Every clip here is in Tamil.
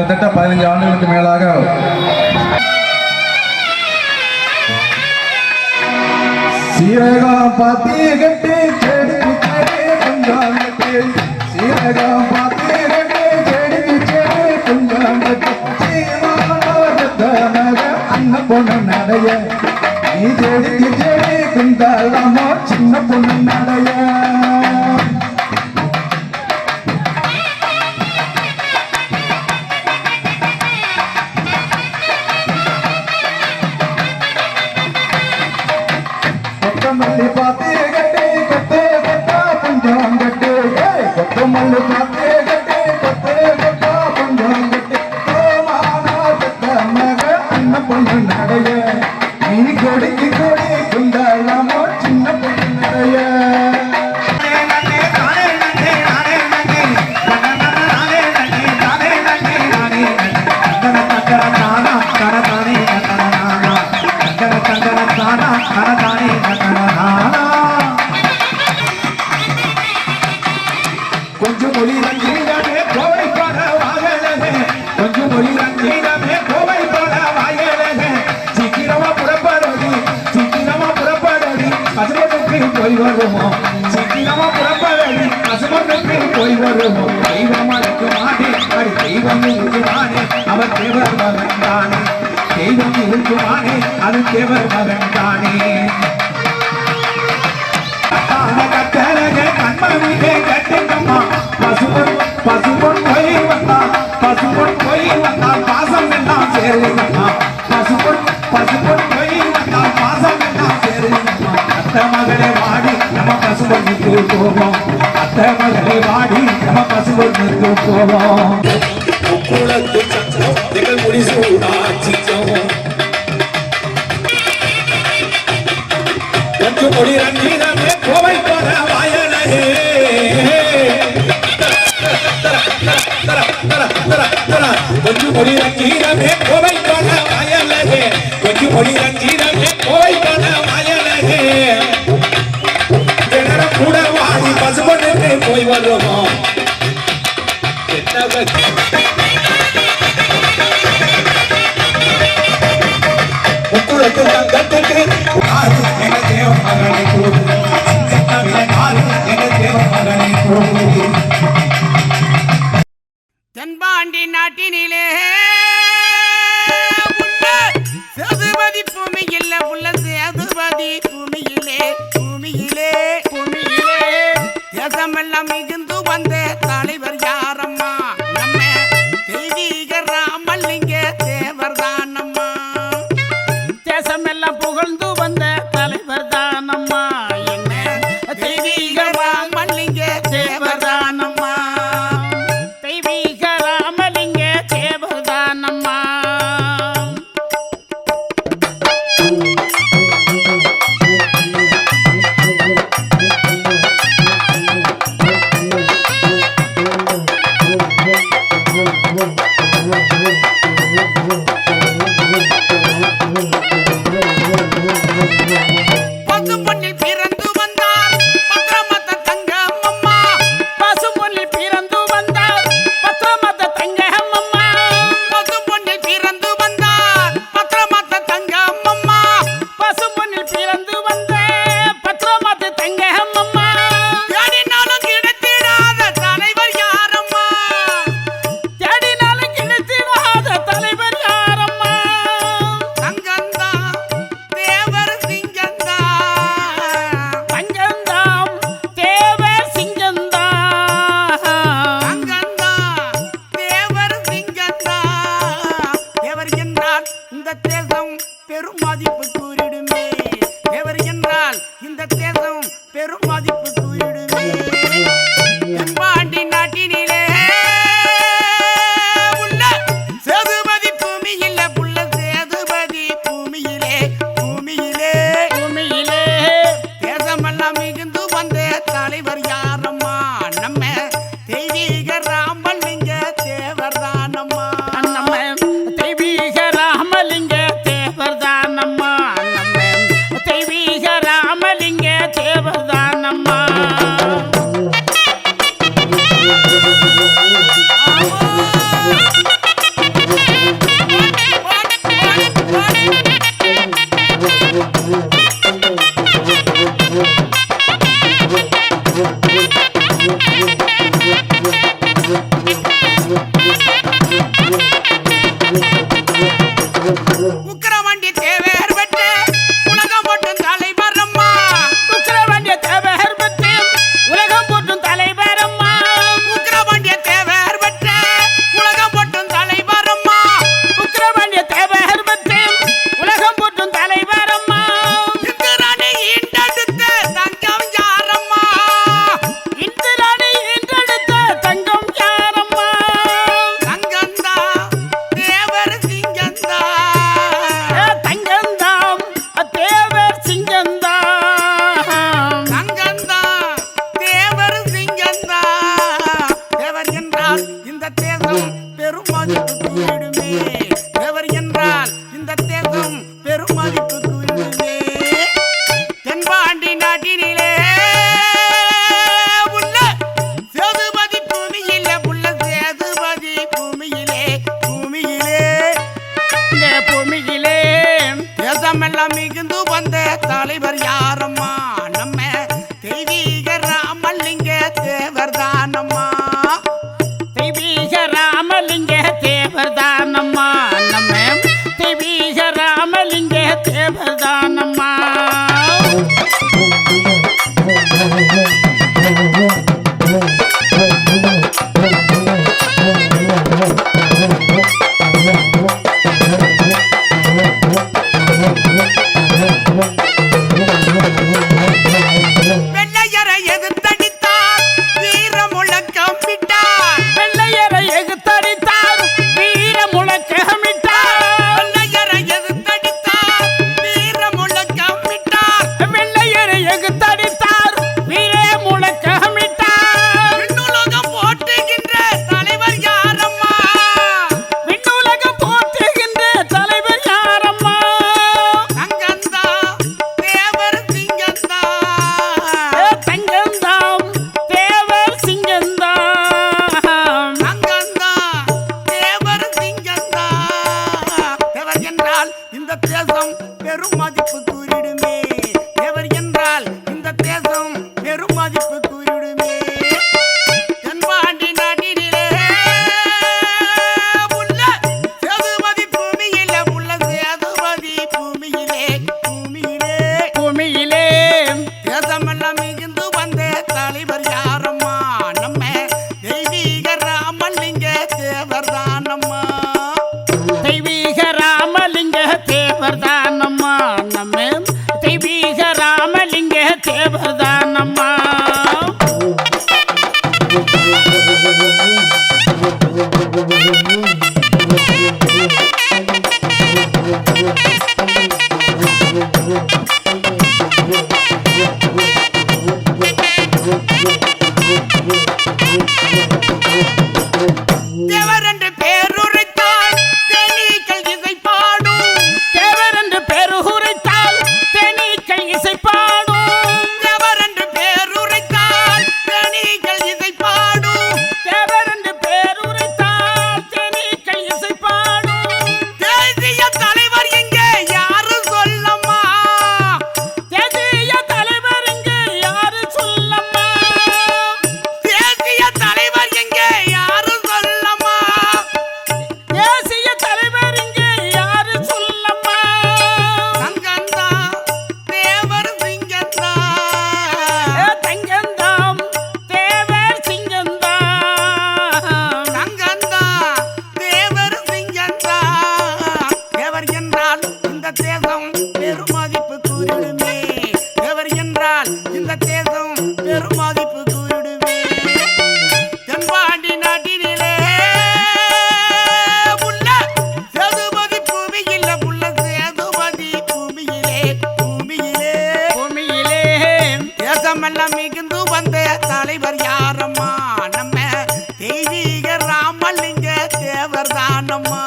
கிட்டத்தட்ட பதினஞ்சு ஆண்டுகளுக்கு மேலாக சீரகம் பாத்தி கட்டி செடிக்கு செடி கொஞ்சம் கட்டி. சீரகம் பாத்தி கட்டி செடிக்கு செடி கொஞ்சம் கட்டி. சீமானோரத்த மக அண்ண பொண்ணு நடைய நீ செடி செடி குந்தாலாமோ சின்ன பொண்ணு நடைய கொத்தமல்லி பாத்தி கட்டி கொத்து கொத்தா பஞ்சம் கட்டி. கொத்தமல்லி பாத்தி கட்டி கொத்து கொத்தா பஞ்சம் கட்டி. கோமானா பெத்த மக அண்ண பொண்ணு நடைய. போய் வருவோம். சீக்கிரமா புறப்படடி பசுமனுக்கு போய் வருவோம். தெய்வம் அழைக்கு மாட்டே அடி தெய்வம் இருக்குமானே அவர் தேவர் மகன் தானே. தெய்வம் இருக்குமானே அது தேவர் மகன் தானே. கட்டழக கண்மணியே கட்டுங்கம்மா நம்ம போவோம் அத்தை மகளே வாடி நம்ம பசுபொன்னுக்கு போவோம் குளத்து எங்கள் மொழி கோவை போற வாயனே கொஞ்சு மொழி கோவை வருவோம் என்ன மெல்ல மிகுந்து வந்த தலைவர் யாரம்மா? நம்ம தெய்வீக ராமலிங்க தேவர் தானம்மா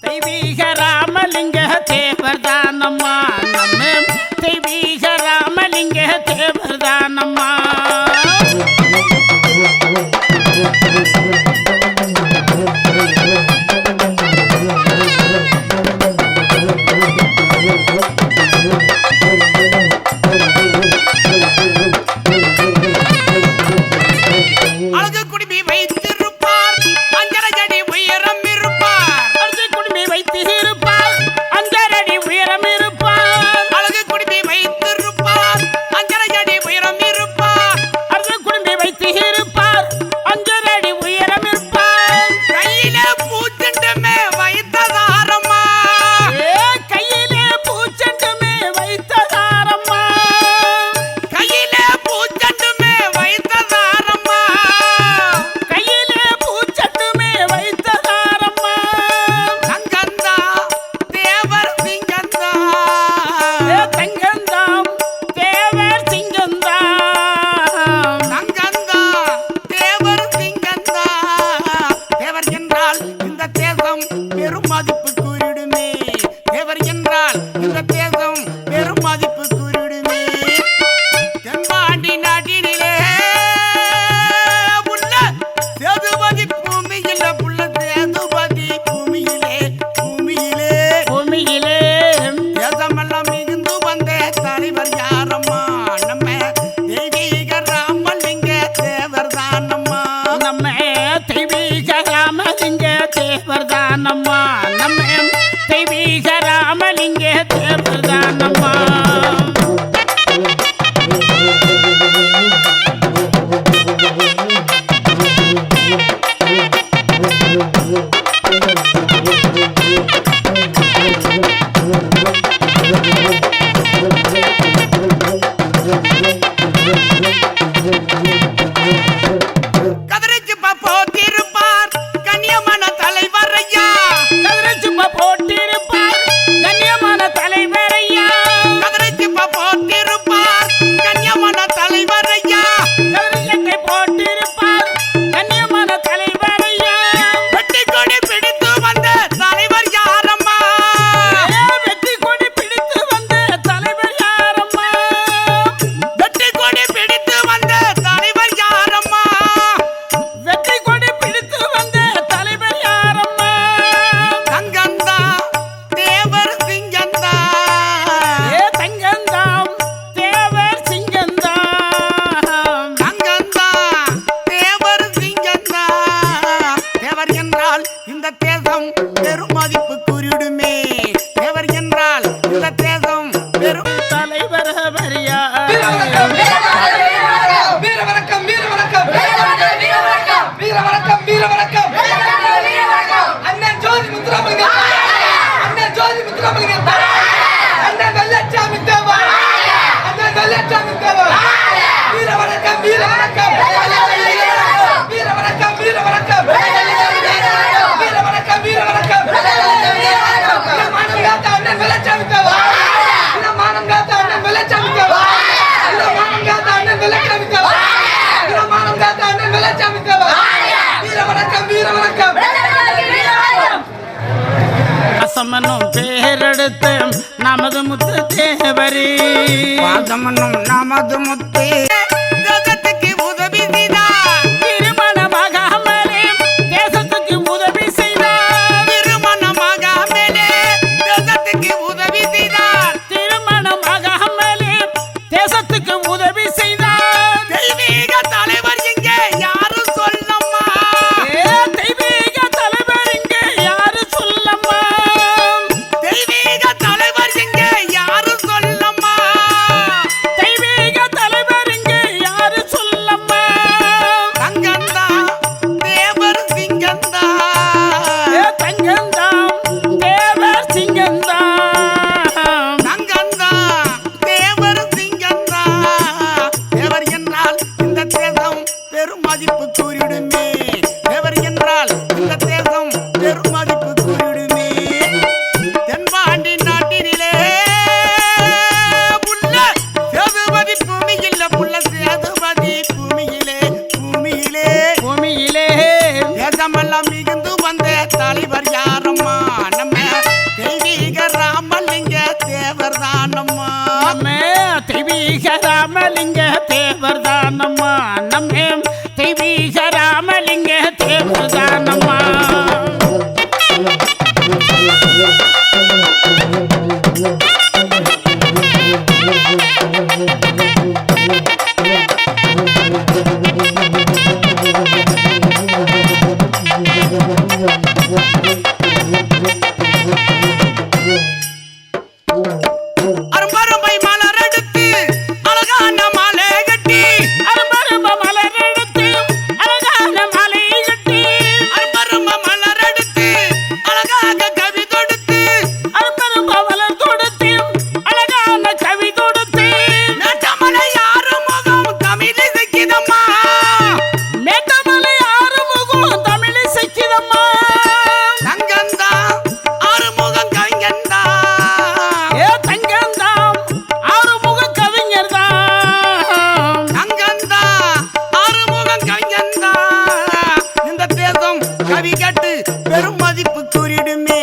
தெய்வீக ராமலிங்க தேவர் தானம்மா நம்ம தெய்வீக ராமலிங்க தேவர் தானம்மா பிரதானம்மா நம்ம தெய்வீக ராமலிங்க தேவதானம் காத்தான நல்லசாமி தேவா வீர வணக்கம் வீர வணக்கம் பாசமனும் பேரெடுத்து நமது முத்து தேவரி. நமது முத்து தேவர் தானம். பெரும் மதிப்பு குறிடுமே.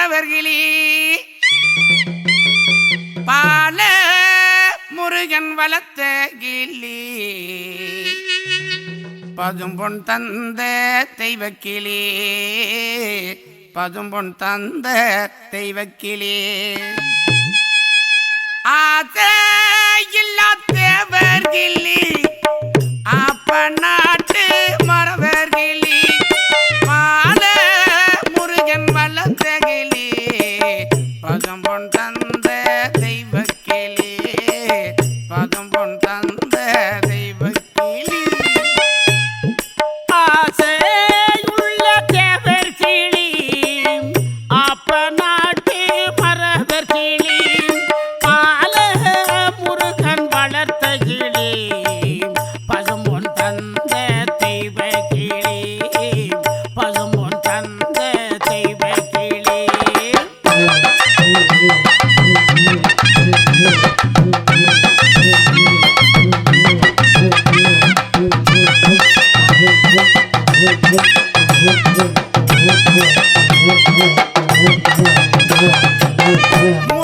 பரவர்களே பால முருகன் வளர்த்த கிளி. பதும்பொன் தந்த தெய்வக்கிளே. பதும்பொன் தந்த தெய்வக்கிளே. ஆசை இல்லா தேவர் கிளி அப்ப நாட்டு மரவர் பதும்பொன் Yeah.